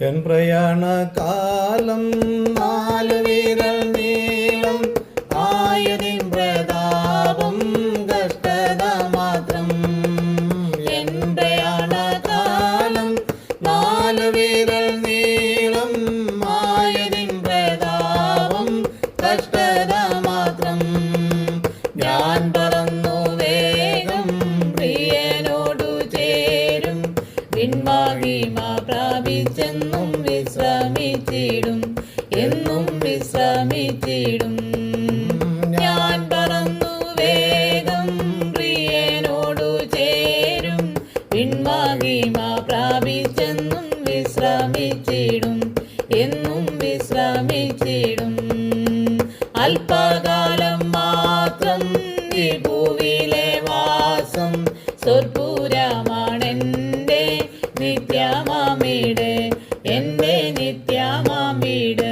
N പ്രയാണകാലം നാല് വിരൽ നീളം. ആയതിൻ പ്രതാപം കഷ്ടത മാത്രം എൻ പ്രയാണ കാലം നാല് വിരൽ നീളം. ആയതിൻ പ്രതാപം കഷ്ടത മാത്രം ഞാൻ പറന്നു വേഗം പ്രിയനോടു ചേരും. പിൻവാഴിമ പ്രാപിച്ചെന്നും വിശ്രമിച്ചിടും എന്നും വിശ്രമിച്ചിടും. ഞാൻ പറന്നു വേഗം പ്രിയനോടു ചേരും പിൻവാങ്ങിമ പ്രാപിച്ചെന്നും വിശ്രമിച്ചിടും എന്നും വിശ്രമിച്ചിടും. അല്പകാലം മാത്രം ഈ ഭൂവിലെ വാസം സ്വർപ്പൂരമാണെന്റെ നിത്യമാമീട് എന്റെ നിത്യമാമീട്